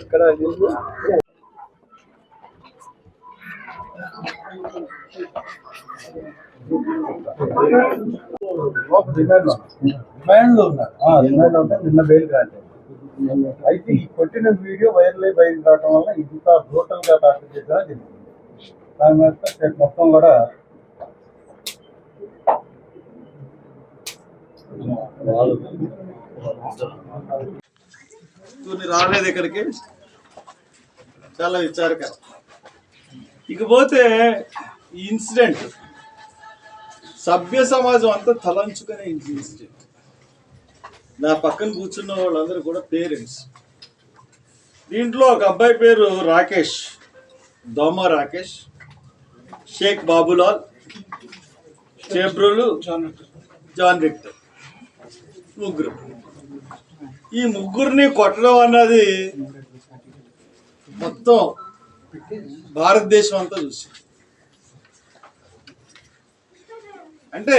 ఇక్కడ ఇల్లు ఉన్నారు ఉంటే నిన్న బెయిల్ కాలేదు అయితే ఈ కొట్టిన వీడియో వైరల్ అయి బయట రావడం వల్ల ఇంకా బ్రూటల్గా టార్గెట్ చేసినా దాని మీద రేపు మొత్తం కూడా రాలేదు ఇక్కడికి. చాలా విచారకరం ఇకపోతే ఈ ఇన్సిడెంట్ సభ్య సమాజం అంతా తలంచుకునే ఇన్సిడెంట్. నా పక్కన కూర్చున్న వాళ్ళందరూ కూడా పేరెంట్స్. దీంట్లో ఒక అబ్బాయి పేరు రాకేష్ దోమ రాకేష్. షేక్ బాబులాల్ చేబ్రోలు జాన్ విక్టర్ ముగ్గురు. ఈ ముగ్గురిని కొట్టడం అన్నది మొత్తం భారతదేశం అంతా చూసి అంటే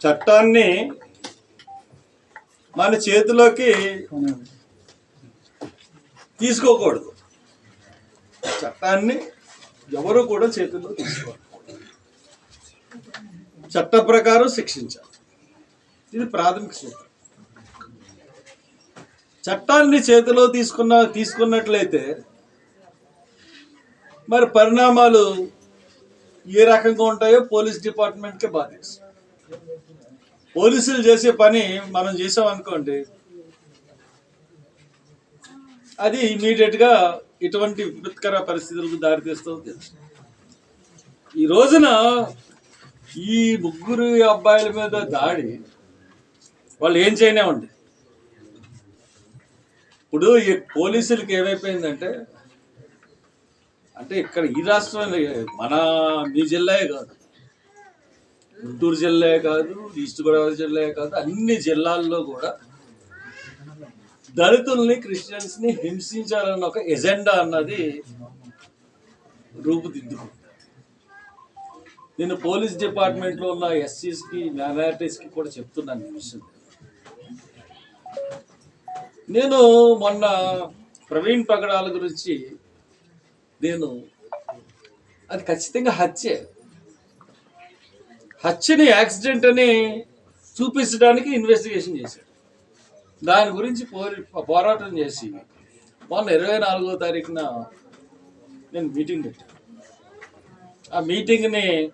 చట్టాన్ని మన చేతిలోకి తీసుకోకూడదు. చట్టాన్ని ఎవరు కూడా చేతుల్లో తీసుకోకూడదు చట్ట ప్రకారం శిక్షించాలి. ఇది ప్రాథమిక సూత్రం. చట్టాన్ని చేతిలో తీసుకున్న తీసుకున్నట్లయితే మరి పరిణామాలు ఏ రకంగా ఉంటాయో పోలీస్ డిపార్ట్మెంట్కే బాధ్యత పోలీసులు చేసే పని మనం చేసామనుకోండి అది ఇమీడియట్గా ఇటువంటి విపత్కర పరిస్థితులకు దారితీస్తుంది తెలుసు. ఈ రోజున ఈ ముగ్గురు అబ్బాయిల మీద దాడి వాళ్ళు ఏం చేయనే ఉంది ఇప్పుడు ఈ పోలీసులకి ఏమైపోయిందంటే అంటే ఇక్కడ ఈ రాష్ట్రం మన మీ జిల్లాయే కాదు గుంటూరు జిల్లాయే కాదు ఈస్ట్ గోదావరి జిల్లాయే కాదు అన్ని జిల్లాల్లో కూడా దళితుల్ని క్రిస్టియన్స్ని హింసించాలన్న ఒక ఎజెండా అన్నది రూపుదిద్దుకుంది. నేను పోలీస్ డిపార్ట్మెంట్లో ఉన్న ఎస్సీస్కి మైనారిటీస్కి కూడా చెప్తున్నాను ఈ విషయం. నేను మొన్న ప్రవీణ్ పగడాల గురించి నేను అది ఖచ్చితంగా హత్యే. హత్యని యాక్సిడెంట్ అని చూపించడానికి ఇన్వెస్టిగేషన్ చేశాడు. దాని గురించి పోరి పోరాటం చేసి మొన్న ఇరవై నాలుగో తారీఖున నేను మీటింగ్ పెట్టాను. ఆ మీటింగ్ని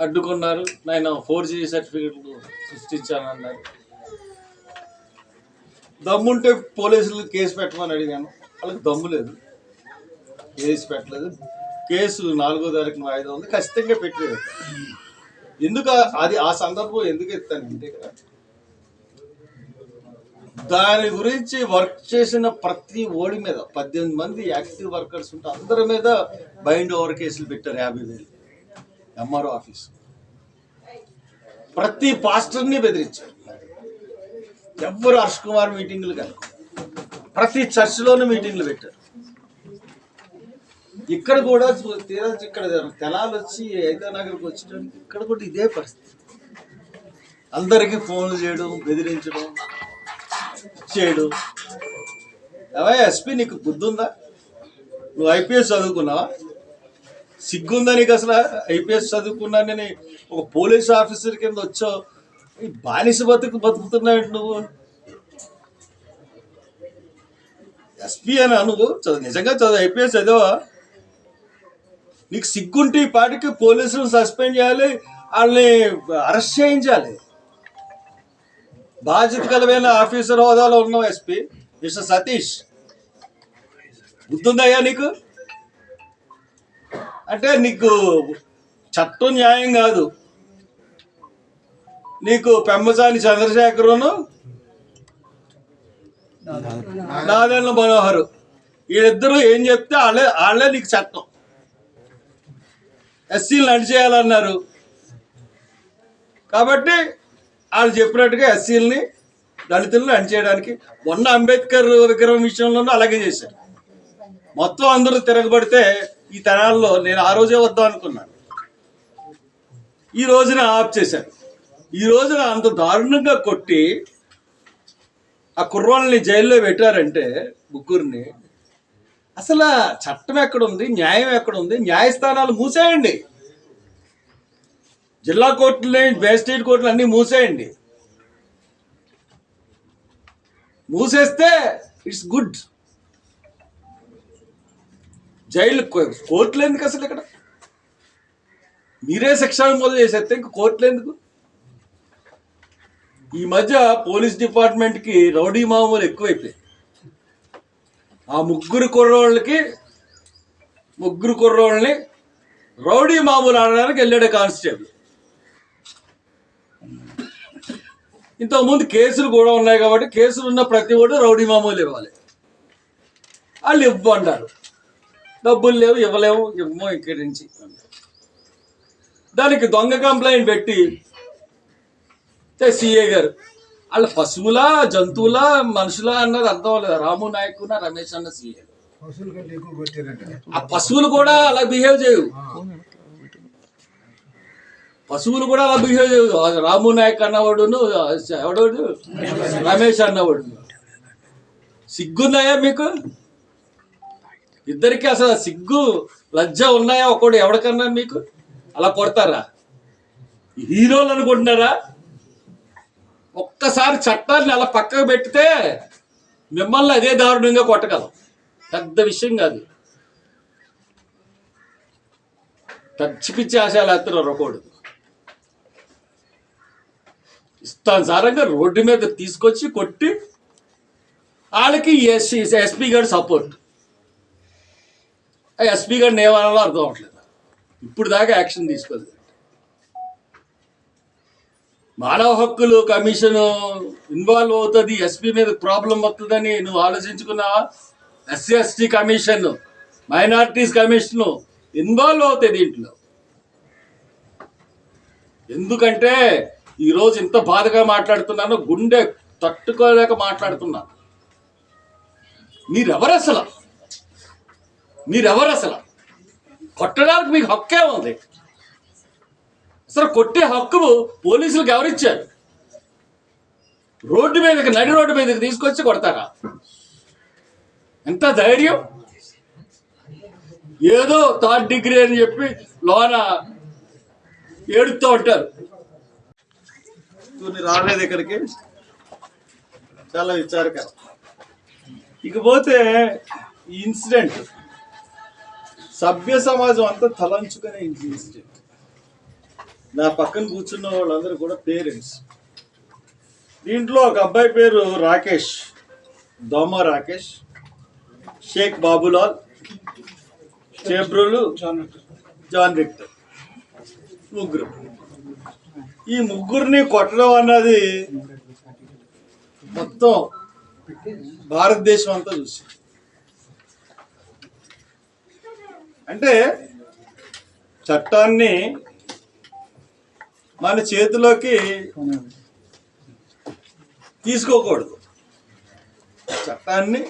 అడ్డుకున్నారు. నేను ఫోర్ జీ సర్టిఫికెట్లు సృష్టించానన్నారు. దమ్ముంటే పోలీసులు కేసు పెట్టమని అడిగాను. వాళ్ళకి దమ్ము లేదు. కేసు పెట్టలేదు. కేసు నాలుగో తారీఖున వాయిదా ఉంది. ఖచ్చితంగా పెట్టలేదు. ఎందుకు అది ఆ సందర్భం ఎందుకు ఎత్తాను అంటే కదా. దాని గురించి వర్క్ చేసిన ప్రతి ఓడి మీద పద్దెనిమిది మంది యాక్టివ్ వర్కర్స్ ఉంటే అందరి మీద బైండ్ ఓవర్ కేసులు పెట్టారు యాభై వేలు. MRO office. ప్రతి పాస్టర్ని బెదిరించారు. ఎవరు హర్ష్ కుమార్ మీటింగ్లు కాదు. ప్రతి చర్చిలోనూ మీటింగ్లు పెట్టారు. ఇక్కడ కూడా తీరా ఇక్కడ తెలాలు వచ్చి ఐదో నగర్కి వచ్చేటప్పుడు ఇక్కడ కూడా ఇదే పరిస్థితి. అందరికీ ఫోన్లు చేయడం బెదిరించడం చేయడు. అవే ఎస్పీ నీకు బుద్ధి నువ్వు ఐపీఎస్ చదువుకున్నావా? సిగ్గుందా నీకు అసలు ఐపీఎస్ చదువుకున్నానని ఒక పోలీస్ ఆఫీసర్ కింద వచ్చావు? బానిస బతుకు బతుకుతున్నావు నువ్వు? ఎస్పీ అని నువ్వు? చదువు నిజంగా చదువు ఐపీఎస్ చదివా నీకు సిగ్గుంటే ఈ పాటికి పోలీసులు సస్పెండ్ చేయాలి వాళ్ళని అరెస్ట్ చేయించాలి. బాధ్యత కలిగిన ఆఫీసర్ హోదాలో ఉన్నావు ఎస్పీ. మిస్టర్ సతీష్ గుర్తుందయ్యా నీకు? అంటే నీకు చట్టం న్యాయం కాదు. నీకు పెమ్మసాని చంద్రశేఖరును నాదెండ్ల మనోహరు. వీళ్ళిద్దరూ ఏం చెప్తే వాళ్ళే వాళ్ళే నీకు చట్టం. ఎస్సీలు నడిచేయాలన్నారు. కాబట్టి వాళ్ళు చెప్పినట్టుగా ఎస్సీలని దళితులను అణిచేయడానికి మొన్న అంబేద్కర్ విగ్రహం విషయంలోనూ అలాగే చేశారు. మొత్తం అందరూ తిరగబడితే ఈ తనాల్లో నేను ఆ రోజే వద్దాం అనుకున్నాను. ఈ రోజున ఆఫ్ చేశారు. ఈ రోజున అంత దారుణంగా కొట్టి ఆ కుర్రోళ్ళని జైల్లో పెట్టారంటే ముగ్గురిని అసలు చట్టం ఎక్కడుంది న్యాయం ఎక్కడుంది న్యాయస్థానాలు మూసేయండి. జిల్లా కోర్టులని మేజిస్ట్రేట్ కోర్టులు అన్నీ మూసేయండి. మూసేస్తే ఇట్స్ గుడ్. జైలు కోర్టులు ఎందుకు అసలు ఇక్కడ? మీరే శిక్ష మొదలు చేసేస్తే ఇంక కోర్టులు ఎందుకు? ఈ మధ్య పోలీస్ డిపార్ట్మెంట్కి రౌడీ మామూలు ఎక్కువైపోయాయి. ఆ ముగ్గురు కుర్రోళ్ళకి ముగ్గురు కుర్రోళ్ళని రౌడీ మామూలు ఆడడానికి వెళ్ళాడు కానిస్టేబుల్. ఇంతకుముందు కేసులు కూడా ఉన్నాయి కాబట్టి కేసులు ఉన్న ప్రతి ఒక్కటి రౌడీ మామూలు ఇవ్వాలి. వాళ్ళు ఇవ్వంటారు డబ్బులు లేవు ఇవ్వలేము ఇవ్వము ఇక్కడి నుంచి. దానికి దొంగ కంప్లైంట్ పెట్టి సిఏ గారు వాళ్ళ పశువులా జంతువులా మనుషులా అన్నది అర్థం అవ్వలేదు. రాము నాయక్ ఉన్న రమేష్ అన్న సీఏ. ఆ పశువులు కూడా అలా బిహేవ్ చేయవు. పశువులు కూడా అలా బిహేవ్ రాము నాయక్ అన్నవాడును ఎవడోడు? రమేష్ అన్నవాడు సిగ్గున్నాయా మీకు? ఇద్దరికి అసలు సిగ్గు లజ్జ ఉన్నాయా ఒకడు ఎవడికన్నా మీకు? అలా కొడతారా? హీరోలు అనుకుంటున్నారా? ఒక్కసారి చట్టాన్ని అలా పక్కకు పెట్టితే మిమ్మల్ని అదే దారుణంగా కొట్టగలం. పెద్ద విషయం కాదు. పిచ్చి పిచ్చి ఆశయాలు వేస్తున్నారు ఒకడు ఇష్టానుసారంగా రోడ్డు మీద తీసుకొచ్చి కొట్టి వాళ్ళకి ఎస్సీ ఎస్పీ గారు సపోర్ట్. ఎస్పీ గారిని ఏమనాలో అర్థం అవట్లేదు ఇప్పుడు దాకా యాక్షన్ తీసుకోలేదు. మానవ హక్కులు కమిషన్ ఇన్వాల్వ్ అవుతుంది ఎస్పీ మీద ప్రాబ్లం వస్తుందని నువ్వు ఆలోచించుకున్నావా? SC ST commission minorities commission involve అవుతాయి దీంట్లో. ఎందుకంటే ఈరోజు ఇంత బాధగా మాట్లాడుతున్నాను గుండె తట్టుకోలేక మాట్లాడుతున్నాను మీరెవరు అసలు మీరెవరు అసలు కొట్టడానికి మీకు హక్కే ఉంది. అసలు కొట్టే హక్కు పోలీసులకు ఎవరిచ్చారు? రోడ్డు మీదకి నడి రోడ్డు మీదకి తీసుకొచ్చి కొడతారా? ఎంత ధైర్యం? ఏదో థర్డ్ డిగ్రీ అని చెప్పి లోన ఏడుతూ ఉంటారు. కొన్ని రాలేదు ఇక్కడికి. చాలా విచారక. ఇకపోతే ఈ ఇన్సిడెంట్ సభ్య సమాజం అంతా తలంచుకునే ఇన్సిడెంట్. నా పక్కన కూర్చున్న వాళ్ళందరూ కూడా పేరెంట్స్. దీంట్లో ఒక అబ్బాయి పేరు రాకేష్ దోమ రాకేష్ షేక్ బాబులాల్ చేబ్రోలు జాన్ విక్టర్ ముగ్గురు. ఈ ముగ్గురిని కొట్టడం అన్నది మొత్తం భారతదేశం అంతా చూసి అంటే చట్టాన్ని మన చేతిలోకి తీసుకోకూడదు. చట్టాన్ని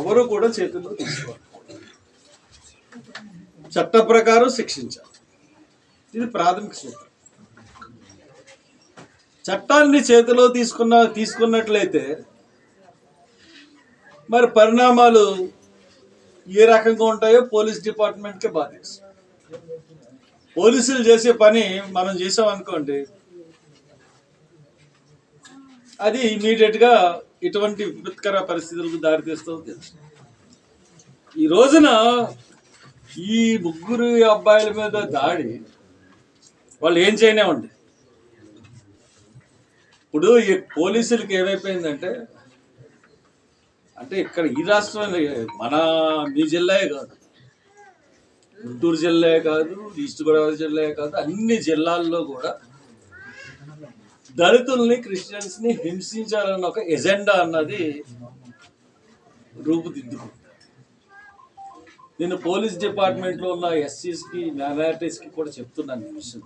ఎవరు కూడా చేతిలో తీసుకోకూడదు. చట్ట ప్రకారం శిక్షించాలి. ఇది ప్రాథమిక సూత్రం. చట్టాన్ని చేతిలో తీసుకున్న తీసుకున్నట్లయితే మరి పరిణామాలు ఏ రకంగా ఉంటాయో పోలీస్ డిపార్ట్మెంట్కే బాధ్యత పోలీసులు చేసే పని మనం చేసాం అనుకోండి అది ఇమీడియట్గా ఇటువంటి విపత్కర పరిస్థితులకు దారితీస్తుందో తెలుసు. ఈ రోజున ఈ ముగ్గురు అబ్బాయిల మీద దాడి వాళ్ళు ఏం చేయనివ్వండి. ఇప్పుడు ఈ పోలీసులకి ఏమైపోయిందంటే అంటే ఇక్కడ ఈ రాష్ట్రం మన మీ జిల్లాయే కాదు. గుంటూరు జిల్లాయే కాదు ఈస్ట్ గోదావరి జిల్లాయే కాదు అన్ని జిల్లాల్లో కూడా దళితుల్ని క్రిస్టియన్స్ని హింసించాలన్న ఒక ఎజెండా అన్నది రూపుదిద్దుకుంది. నేను పోలీస్ డిపార్ట్మెంట్లో ఉన్న ఎస్సీస్కి మైనారిటీస్కి కూడా చెప్తున్నాను ఈ విషయం.